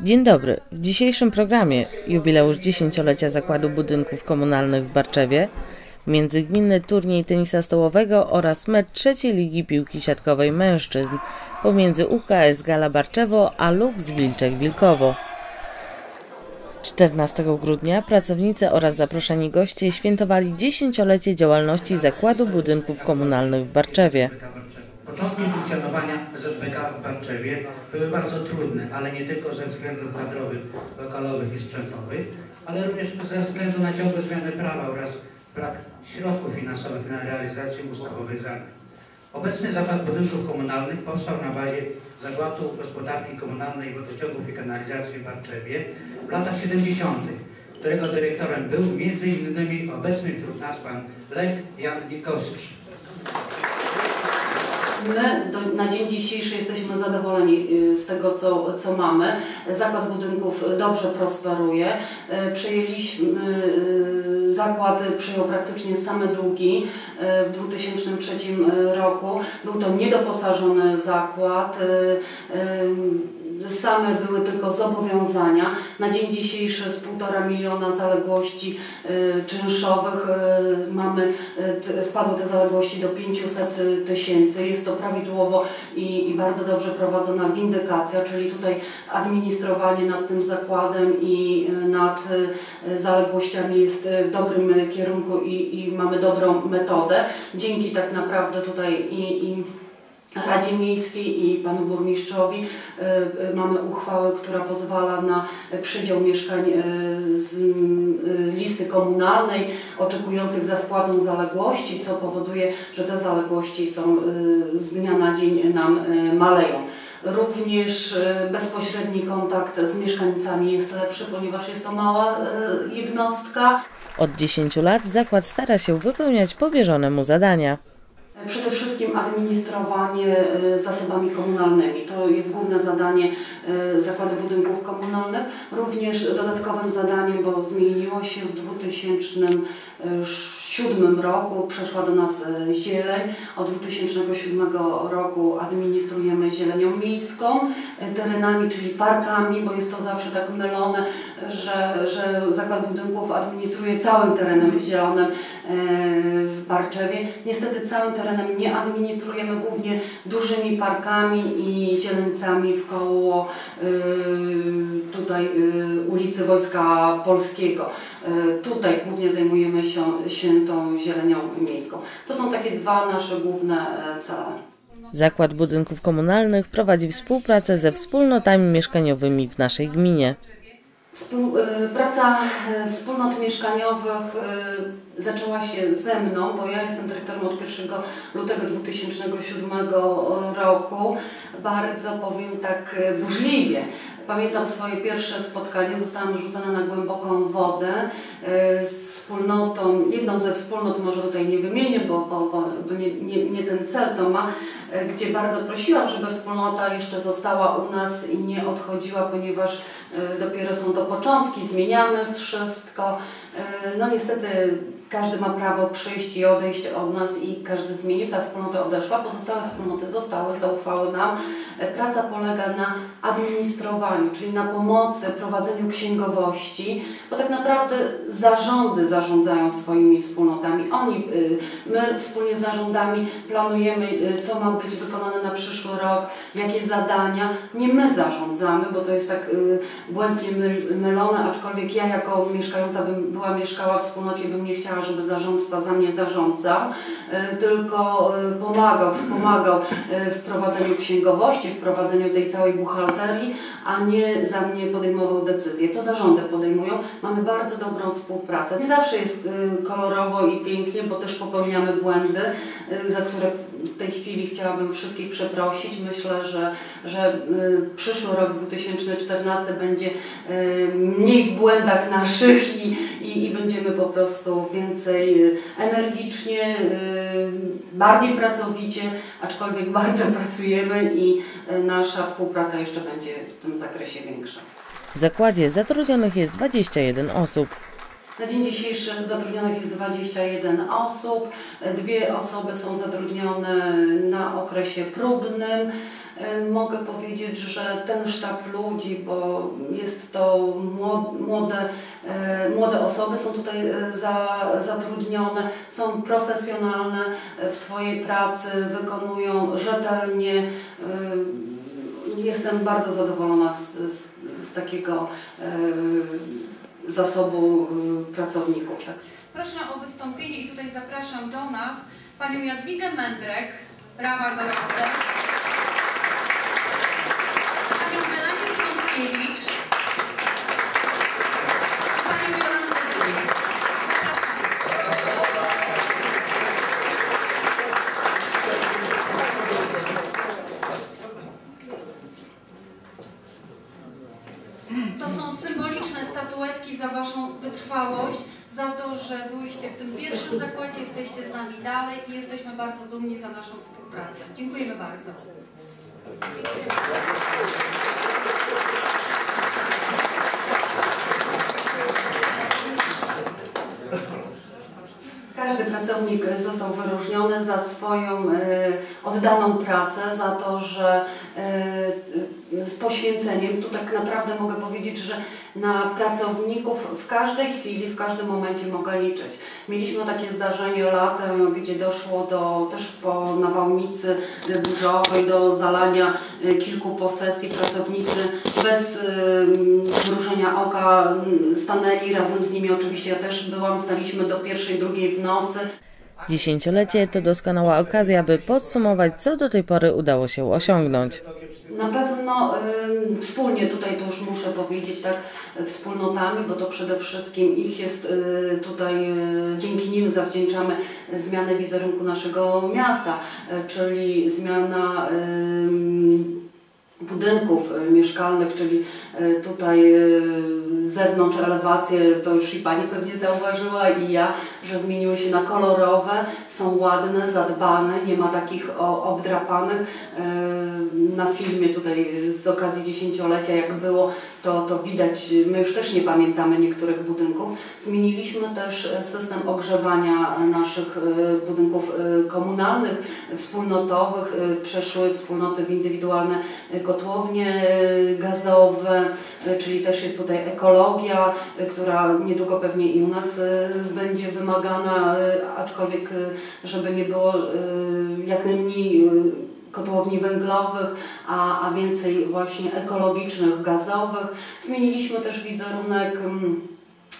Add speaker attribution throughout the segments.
Speaker 1: Dzień dobry. W dzisiejszym programie jubileusz dziesięciolecia Zakładu Budynków Komunalnych w Barczewie, międzygminny turniej tenisa stołowego oraz mecz trzeciej ligi piłki siatkowej mężczyzn pomiędzy UKS Gala Barczewo a Lux Wilczek Wilkowo. 14 grudnia pracownicy oraz zaproszeni goście świętowali dziesięciolecie działalności Zakładu Budynków Komunalnych w Barczewie.
Speaker 2: Początki funkcjonowania ZBK w Barczewie były bardzo trudne, ale nie tylko ze względów kadrowych, lokalowych i sprzętowych, ale również ze względu na ciągłe zmiany prawa oraz brak środków finansowych na realizację ustawowych zadań. Obecny Zakład Budynków Komunalnych powstał na bazie Zakładu Gospodarki Komunalnej Wodociągów i Kanalizacji w Barczewie w latach 70., którego dyrektorem był m.in. obecny wśród nas pan Lech Jan Wikowski.
Speaker 3: My do, na dzień dzisiejszy jesteśmy zadowoleni y, z tego, co, co mamy. Zakład budynków dobrze prosperuje. Y, Przejęliśmy, y, zakład przyjął praktycznie same długi w 2003 roku. Był to niedoposażony zakład. Same były tylko zobowiązania. Na dzień dzisiejszy z półtora miliona zaległości y, czynszowych y, mamy, y, spadły te zaległości do 500 tysięcy. Jest to prawidłowo i, i bardzo dobrze prowadzona windykacja, czyli tutaj administrowanie nad tym zakładem i nad zaległościami jest w dobrym kierunku i, i mamy dobrą metodę. Dzięki tak naprawdę tutaj i, i Radzie Miejskiej i Panu Burmistrzowi y, y, mamy uchwałę, która pozwala na przydział mieszkań y, z listy komunalnej oczekujących za spłatą zaległości, co powoduje, że te zaległości są z dnia na dzień nam maleją. Również bezpośredni kontakt z mieszkańcami jest lepszy, ponieważ jest to mała jednostka.
Speaker 1: Od 10 lat zakład stara się wypełniać powierzone mu zadania.
Speaker 3: Przede wszystkim administrowanie y, zasobami komunalnymi. To jest główne zadanie y, Zakładu Budynków Komunalnych. Również dodatkowym zadaniem, bo zmieniło się w 2007 roku, przeszła do nas y, zieleń. Od 2007 roku administrujemy zielenią miejską, y, terenami, czyli parkami, bo jest to zawsze tak mylone, że, że Zakład Budynków administruje całym terenem zielonym y, w Barczewie. Niestety całym terenem nie administrujemy, głównie dużymi parkami i zieleńcami wkoło y, tutaj ulicy Wojska Polskiego. Y, Tutaj głównie zajmujemy się, się tą zielenią miejską. To są takie dwa nasze główne e, cele.
Speaker 1: Zakład Budynków Komunalnych prowadzi współpracę ze wspólnotami mieszkaniowymi w naszej gminie.
Speaker 3: Współ, y, praca wspólnot mieszkaniowych zaczęła się ze mną, bo ja jestem dyrektorem od 1 lutego 2007 roku. Bardzo powiem tak y, burzliwie. Pamiętam swoje pierwsze spotkanie, zostałam rzucona na głęboką wodę y, z wspólnotą, jedną ze wspólnot, może tutaj nie wymienię, bo, bo, bo, nie, nie, nie ten cel to ma, gdzie bardzo prosiłam, żeby wspólnota jeszcze została u nas i nie odchodziła, ponieważ dopiero są to początki, zmieniamy wszystko. Y, No niestety każdy ma prawo przyjść i odejść od nas i każdy zmienił, ta wspólnota odeszła, pozostałe wspólnoty zostały, zaufały nam. E, Praca polega na administrowaniu, czyli na pomocy, prowadzeniu księgowości, bo tak naprawdę zarządy zarządzają swoimi wspólnotami. Oni, y, my wspólnie z zarządami planujemy, y, co ma być wykonane na przyszły rok, jakie zadania. Nie my zarządzamy, bo to jest tak y, błędnie myl- mylone, aczkolwiek ja jako mieszkająca bym była mieszkała w wspólnocie, bym nie chciała, żeby zarządca za mnie zarządzał, y, tylko y, pomagał, wspomagał y, w prowadzeniu księgowości, w prowadzeniu tej całej buchalterii, a nie za mnie podejmował decyzje. To zarządy podejmują. Mamy bardzo dobrą współpracę. Nie zawsze jest kolorowo i pięknie, bo też popełniamy błędy, za które w tej chwili chciałabym wszystkich przeprosić. Myślę, że, że y, przyszły rok 2014 będzie y, mniej w błędach naszych i, i, i będziemy po prostu więcej y, energicznie, bardziej pracowicie, aczkolwiek bardzo pracujemy i nasza współpraca jeszcze będzie w tym zakresie większa.
Speaker 1: W zakładzie zatrudnionych jest 21 osób.
Speaker 3: Na dzień dzisiejszy zatrudnionych jest 21 osób. Dwie osoby są zatrudnione na okresie próbnym. E, Mogę powiedzieć, że ten sztab ludzi, bo jest to mło- młode, e, młode osoby, są tutaj e, za, zatrudnione, są profesjonalne w swojej pracy, wykonują rzetelnie. Jestem bardzo zadowolona z, z, z takiego zasobu e, pracowników. Tak.
Speaker 4: Proszę o wystąpienie i tutaj zapraszam do nas panią Jadwigę Mędrek, Rawa Gorące, panią Melanię Krąckiewicz dumni za naszą współpracę. Dziękujemy bardzo.
Speaker 3: Każdy pracownik został wyróżniony za swoją e, oddaną pracę, za to, że e, z poświęceniem, tu tak naprawdę mogę powiedzieć, że na pracowników w każdej chwili, w każdym momencie mogę liczyć. Mieliśmy takie zdarzenie latem, gdzie doszło do też po nawałnicy burzowej do zalania e, kilku posesji. Pracownicy bez mrużenia oka m, stanęli razem z nimi. Oczywiście ja też byłam, staliśmy do pierwszej, drugiej w nocy.
Speaker 1: Dziesięciolecie to doskonała okazja, by podsumować, co do tej pory udało się osiągnąć.
Speaker 3: Na pewno ym, wspólnie tutaj to już muszę powiedzieć, tak, wspólnotami, bo to przede wszystkim ich jest y, tutaj, y, dzięki nim zawdzięczamy zmianę wizerunku naszego miasta, y, czyli zmiana budynków y, mieszkalnych, czyli y, tutaj y, z zewnątrz elewacje, to już i Pani pewnie zauważyła i ja, że zmieniły się na kolorowe, są ładne, zadbane, nie ma takich obdrapanych. Y, Na filmie tutaj z okazji dziesięciolecia jak było, to, to widać, my już też nie pamiętamy niektórych budynków. Zmieniliśmy też system ogrzewania naszych budynków komunalnych, wspólnotowych, przeszły wspólnoty w indywidualne kotłownie gazowe, y, czyli też jest tutaj ekologia, y, która niedługo pewnie i u nas y, będzie wymagana, aczkolwiek żeby nie było jak najmniej kotłowni węglowych, a, a więcej właśnie ekologicznych, gazowych. Zmieniliśmy też wizerunek mm,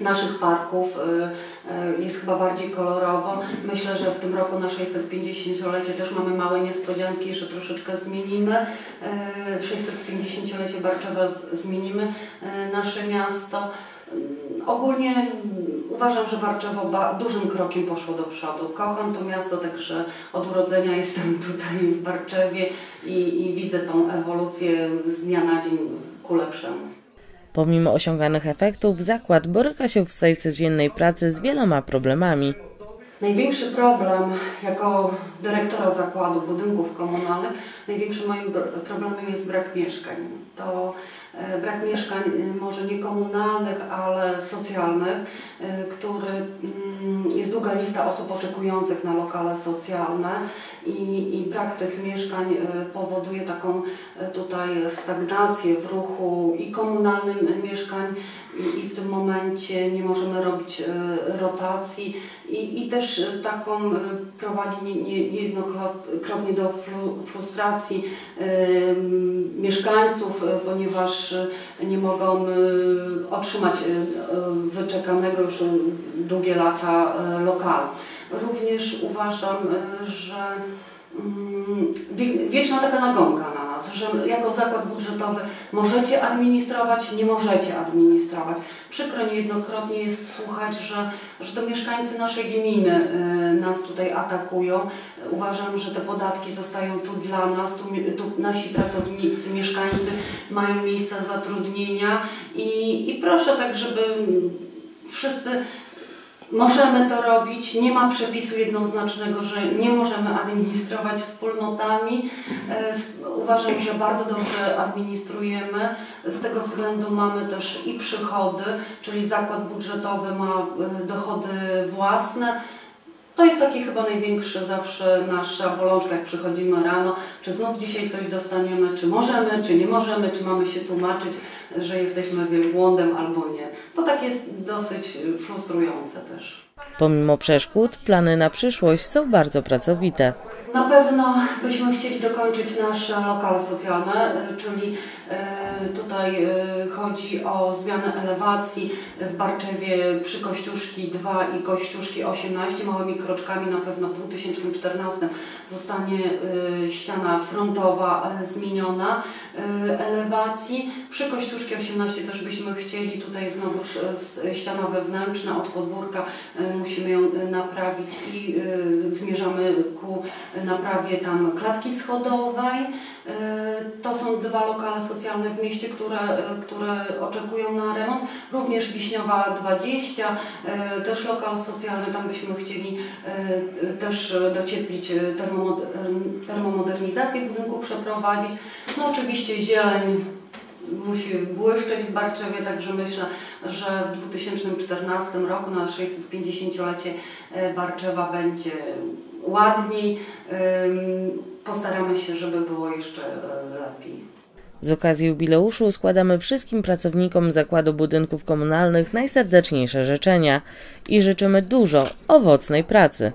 Speaker 3: naszych parków, y, y, jest chyba bardziej kolorowo. Myślę, że w tym roku na 650-lecie też mamy małe niespodzianki, że troszeczkę zmienimy. Y, W 650-lecie Barczewa zmienimy nasze miasto. Ogólnie uważam, że Barczewo ba- dużym krokiem poszło do przodu. Kocham to miasto, także od urodzenia jestem tutaj w Barczewie i, i widzę tą ewolucję z dnia na dzień ku lepszemu.
Speaker 1: Pomimo osiąganych efektów, zakład boryka się w swej codziennej pracy z wieloma problemami.
Speaker 3: Największy problem jako dyrektora zakładu budynków komunalnych, największym moim problemem jest brak mieszkań. To e, brak mieszkań e, może nie komunalnych, ale socjalnych, e, który mm, jest długa lista osób oczekujących na lokale socjalne i, i brak tych mieszkań powoduje taką tutaj stagnację w ruchu i komunalnym mieszkań i, i w tym momencie nie możemy robić rotacji i, i też taką prowadzi nie, nie, niejednokrotnie do fru, frustracji mieszkańców, e, ponieważ e, nie mogą e, otrzymać wyczekanego już długie lata lokalu. Również uważam, że wieczna taka nagonka na nas, że jako zakład budżetowy możecie administrować, nie możecie administrować. Przykro niejednokrotnie jest słuchać, że, że to mieszkańcy naszej gminy y, nas tutaj atakują. Uważam, że te podatki zostają tu dla nas, tu, tu nasi pracownicy, mieszkańcy mają miejsca zatrudnienia i, i proszę tak, żeby wszyscy Możemy to robić, nie ma przepisu jednoznacznego, że nie możemy administrować wspólnotami. E, Uważam, że bardzo dobrze administrujemy. Z tego względu mamy też i przychody, czyli zakład budżetowy ma e, dochody własne. To jest taki chyba największy zawsze nasza bolączka, jak przychodzimy rano, czy znów dzisiaj coś dostaniemy, czy możemy, czy nie możemy, czy mamy się tłumaczyć, że jesteśmy wielbłądem albo nie. To tak jest dosyć frustrujące też.
Speaker 1: Pomimo przeszkód, plany na przyszłość są bardzo pracowite.
Speaker 3: Na pewno byśmy chcieli dokończyć nasze lokale socjalne, czyli tutaj y, chodzi o zmianę elewacji w Barczewie przy Kościuszki 2 i Kościuszki 18. Małymi kroczkami na pewno w 2014 zostanie ściana frontowa zmieniona elewacji. Przy Kościuszki 18 też byśmy chcieli tutaj znowu ściana wewnętrzna od podwórka musimy ją naprawić i zmierzamy ku naprawie tam klatki schodowej. To są dwa lokale socjalne w mieście, które, które oczekują na remont. Również Wiśniowa 20, też lokal socjalny, tam byśmy chcieli też docieplić, termomodernizację budynku przeprowadzić. No oczywiście zieleń musi błyszczeć w Barczewie, także myślę, że w 2014 roku na 650-lecie Barczewa będzie ładniej. Postaramy się, żeby było jeszcze lepiej.
Speaker 1: Z okazji jubileuszu składamy wszystkim pracownikom Zakładu Budynków Komunalnych najserdeczniejsze życzenia i życzymy dużo owocnej pracy.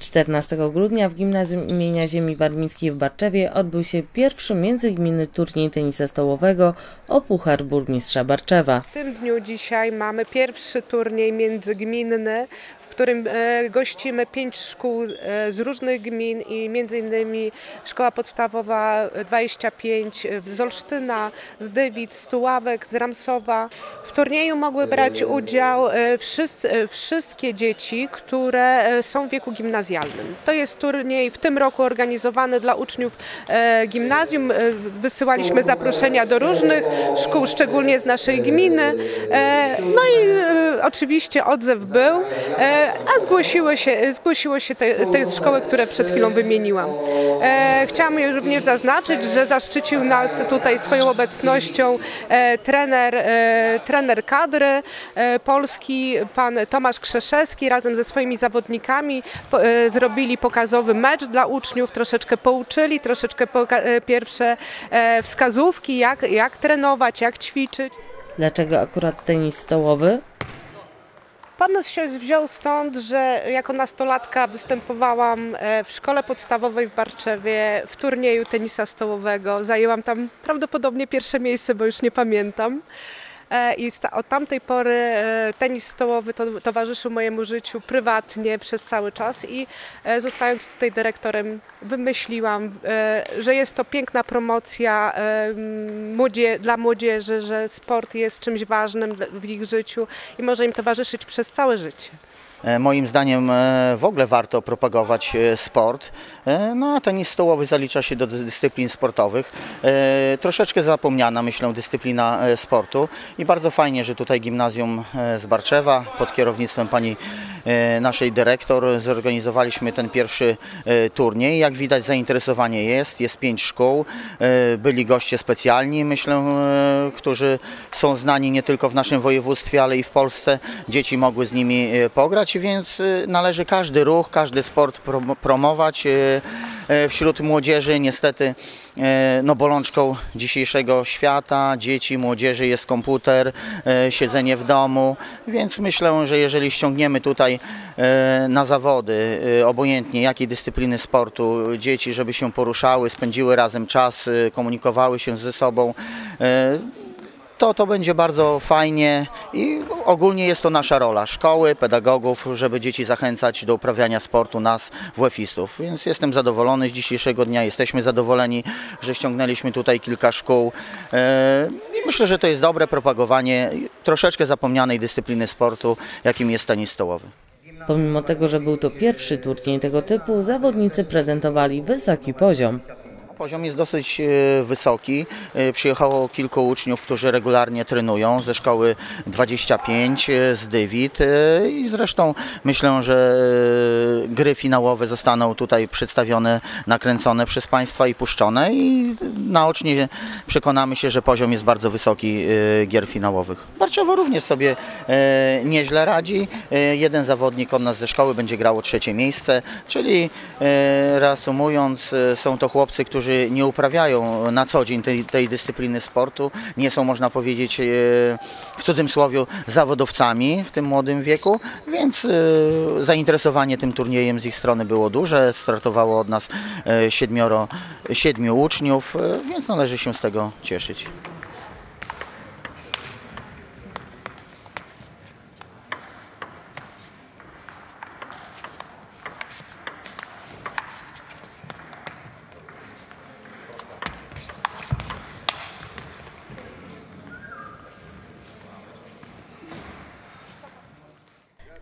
Speaker 1: 14 grudnia w Gimnazjum imienia Ziemi Warmińskiej w Barczewie odbył się pierwszy międzygminny turniej tenisa stołowego o Puchar Burmistrza Barczewa.
Speaker 5: W tym dniu dzisiaj mamy pierwszy turniej międzygminny, którym e, gościmy pięć szkół e, z różnych gmin i innymi Szkoła Podstawowa 25 z Olsztyna, z Dywit, z Tuławek, z Ramsowa. W turnieju mogły brać udział e, wszyscy, wszystkie dzieci, które są w wieku gimnazjalnym. To jest turniej w tym roku organizowany dla uczniów gimnazjum. Wysyłaliśmy zaproszenia do różnych szkół, szczególnie z naszej gminy. No i oczywiście odzew był a zgłosiły się, zgłosiły się te, te szkoły, które przed chwilą wymieniłam. E, chciałam również zaznaczyć, że zaszczycił nas tutaj swoją obecnością e, trener, e, trener kadry e, Polski, pan Tomasz Krzeszewski razem ze swoimi zawodnikami e, zrobili pokazowy mecz dla uczniów, troszeczkę pouczyli, troszeczkę poka- pierwsze e, wskazówki, jak, jak trenować, jak ćwiczyć.
Speaker 1: Dlaczego akurat tenis stołowy?
Speaker 5: Pomysł się wziął stąd, że jako nastolatka występowałam e, w szkole podstawowej w Barczewie w turnieju tenisa stołowego. Zajęłam tam prawdopodobnie pierwsze miejsce, bo już nie pamiętam. E, I od tamtej pory e, tenis stołowy to, towarzyszył mojemu życiu prywatnie przez cały czas i e, zostając tutaj dyrektorem wymyśliłam, że jest to piękna promocja dla młodzieży, że sport jest czymś ważnym w ich życiu i może im towarzyszyć przez całe życie.
Speaker 6: E, moim zdaniem e, w ogóle warto propagować e, sport, no a tenis stołowy zalicza się do dyscyplin sportowych. Troszeczkę zapomniana myślę dyscyplina sportu i bardzo fajnie, że tutaj gimnazjum z Barczewa pod kierownictwem pani naszej dyrektor zorganizowaliśmy ten pierwszy turniej. Jak widać zainteresowanie jest, jest pięć szkół, byli goście specjalni myślę, którzy są znani nie tylko w naszym województwie, ale i w Polsce. Dzieci mogły z nimi pograć więc y, należy każdy ruch, każdy sport promować y, y, wśród młodzieży. Niestety no, bolączką dzisiejszego świata, dzieci, młodzieży jest komputer, siedzenie w domu, więc myślę, że jeżeli ściągniemy tutaj na zawody, obojętnie jakiej dyscypliny sportu, dzieci, żeby się poruszały, spędziły razem czas, komunikowały się ze sobą, to to będzie bardzo fajnie i ogólnie jest to nasza rola szkoły, pedagogów, żeby dzieci zachęcać do uprawiania sportu, nas, WF-istów. Więc jestem zadowolony z dzisiejszego dnia, jesteśmy zadowoleni, że ściągnęliśmy tutaj kilka szkół e, i myślę, że to jest dobre propagowanie troszeczkę zapomnianej dyscypliny sportu, jakim jest tenis stołowy.
Speaker 1: Pomimo tego, że był to pierwszy turniej tego typu, zawodnicy prezentowali wysoki poziom.
Speaker 6: Poziom jest dosyć e, wysoki. E, Przyjechało kilku uczniów, którzy regularnie trenują ze szkoły 25 e, z Dywit e, i zresztą myślę, że gry finałowe zostaną tutaj przedstawione, nakręcone przez Państwa i puszczone i naocznie przekonamy się, że poziom jest bardzo wysoki gier finałowych. Barczowo również sobie nieźle radzi. Jeden zawodnik od nas ze szkoły będzie grał o trzecie miejsce, czyli reasumując, są to chłopcy, którzy nie uprawiają na co dzień tej, tej dyscypliny sportu, nie są można powiedzieć e, w cudzysłowie zawodowcami w tym młodym wieku, więc e, zainteresowanie tym turniejem z ich strony było duże. Startowało od nas e, siedmioro, siedmiu uczniów, więc należy się z tego cieszyć.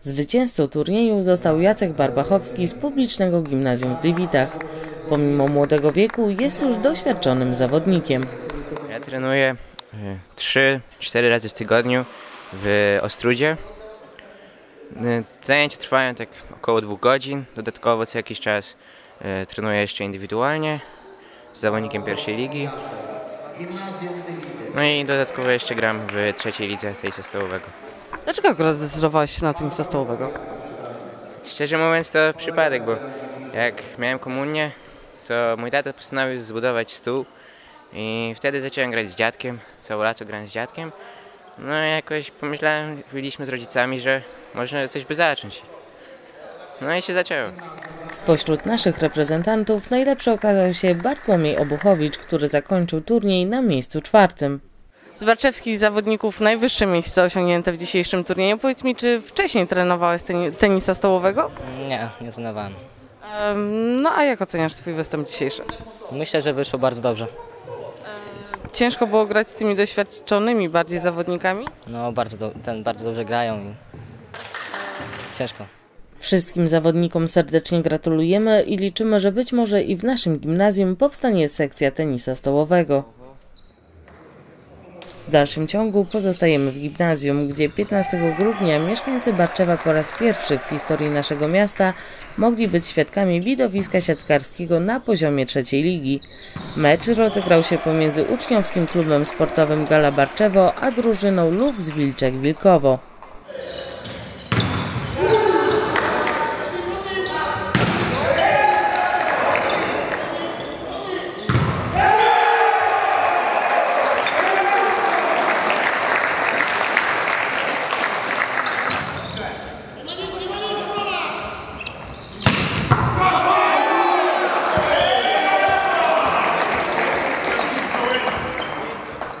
Speaker 1: Zwycięzcą turnieju został Jacek Barbachowski z publicznego gimnazjum w Dywitach. Pomimo młodego wieku jest już doświadczonym zawodnikiem.
Speaker 7: Ja trenuję 3-4 razy w tygodniu w Ostrudzie. Y, Zajęcia trwają tak około dwóch godzin. Dodatkowo co jakiś czas y, trenuję jeszcze indywidualnie z zawodnikiem pierwszej ligi. No i dodatkowo jeszcze gram w trzeciej lidze tenisa stołowego.
Speaker 1: Dlaczego akurat zdecydowałeś się na tenisa stołowego?
Speaker 7: Szczerze mówiąc to przypadek, bo jak miałem komunię, to mój tata postanowił zbudować stół i wtedy zacząłem grać z dziadkiem, całe lato grałem z dziadkiem. No i jakoś pomyślałem, byliśmy z rodzicami, że można coś by zacząć. No i się zaczęło.
Speaker 1: Spośród naszych reprezentantów najlepszy okazał się Bartłomiej Obuchowicz, który zakończył turniej na miejscu czwartym. Z barczewskich zawodników najwyższe miejsce osiągnięte w dzisiejszym turnieju. Powiedz mi, czy wcześniej trenowałeś teni- tenisa stołowego?
Speaker 8: Nie, nie trenowałem.
Speaker 1: Em, No a jak oceniasz swój występ dzisiejszy?
Speaker 8: Myślę, że wyszło bardzo dobrze.
Speaker 1: Ciężko było grać z tymi doświadczonymi bardziej zawodnikami?
Speaker 8: No, bardzo, do, ten, bardzo dobrze grają i ciężko.
Speaker 1: Wszystkim zawodnikom serdecznie gratulujemy i liczymy, że być może i w naszym gimnazjum powstanie sekcja tenisa stołowego. W dalszym ciągu pozostajemy w gimnazjum, gdzie 15 grudnia mieszkańcy Barczewa po raz pierwszy w historii naszego miasta mogli być świadkami widowiska siatkarskiego na poziomie trzeciej ligi. Mecz rozegrał się pomiędzy uczniowskim klubem sportowym Gala Barczewo a drużyną Lux Wilczek Wilkowo.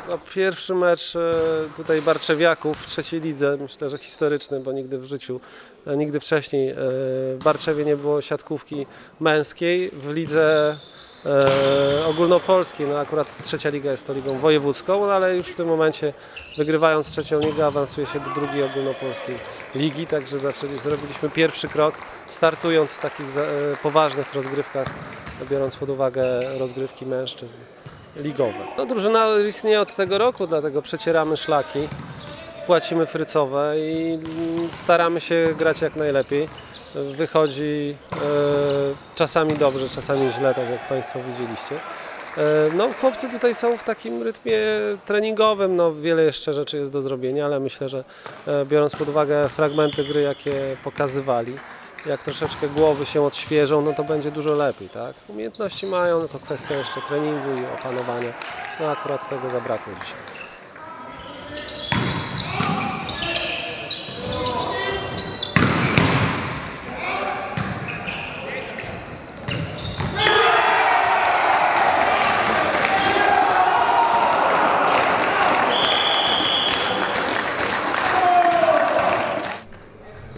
Speaker 9: No, pierwszy mecz e, tutaj Barczewiaków w trzeciej lidze, myślę, że historyczny, bo nigdy w życiu, e, nigdy wcześniej e, w Barczewie nie było siatkówki męskiej. W lidze ogólnopolskiej, no akurat trzecia liga jest to ligą wojewódzką, no, ale już w tym momencie wygrywając trzecią ligę awansuje się do drugiej ogólnopolskiej ligi, także zaczęli, zrobiliśmy pierwszy krok startując w takich poważnych rozgrywkach, biorąc pod uwagę rozgrywki mężczyzn ligowe. No, drużyna istnieje od tego roku, dlatego przecieramy szlaki, płacimy frycowe i staramy się grać jak najlepiej. Wychodzi e, czasami dobrze, czasami źle, tak jak Państwo widzieliście. E, no, chłopcy tutaj są w takim rytmie treningowym, no, wiele jeszcze rzeczy jest do zrobienia, ale myślę, że e, biorąc pod uwagę fragmenty gry, jakie pokazywali, jak troszeczkę głowy się odświeżą, no to będzie dużo lepiej, tak? Umiejętności mają, tylko kwestia jeszcze treningu i opanowania. No akurat tego zabrakło dzisiaj.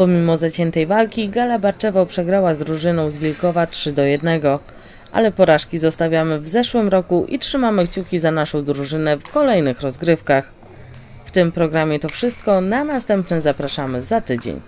Speaker 1: Pomimo zaciętej walki, Gala Barczewo przegrała z drużyną z Wilkowa 3 do 1. Ale porażki zostawiamy w zeszłym roku i trzymamy kciuki za naszą drużynę w kolejnych rozgrywkach. W tym programie to wszystko, na następny zapraszamy za tydzień.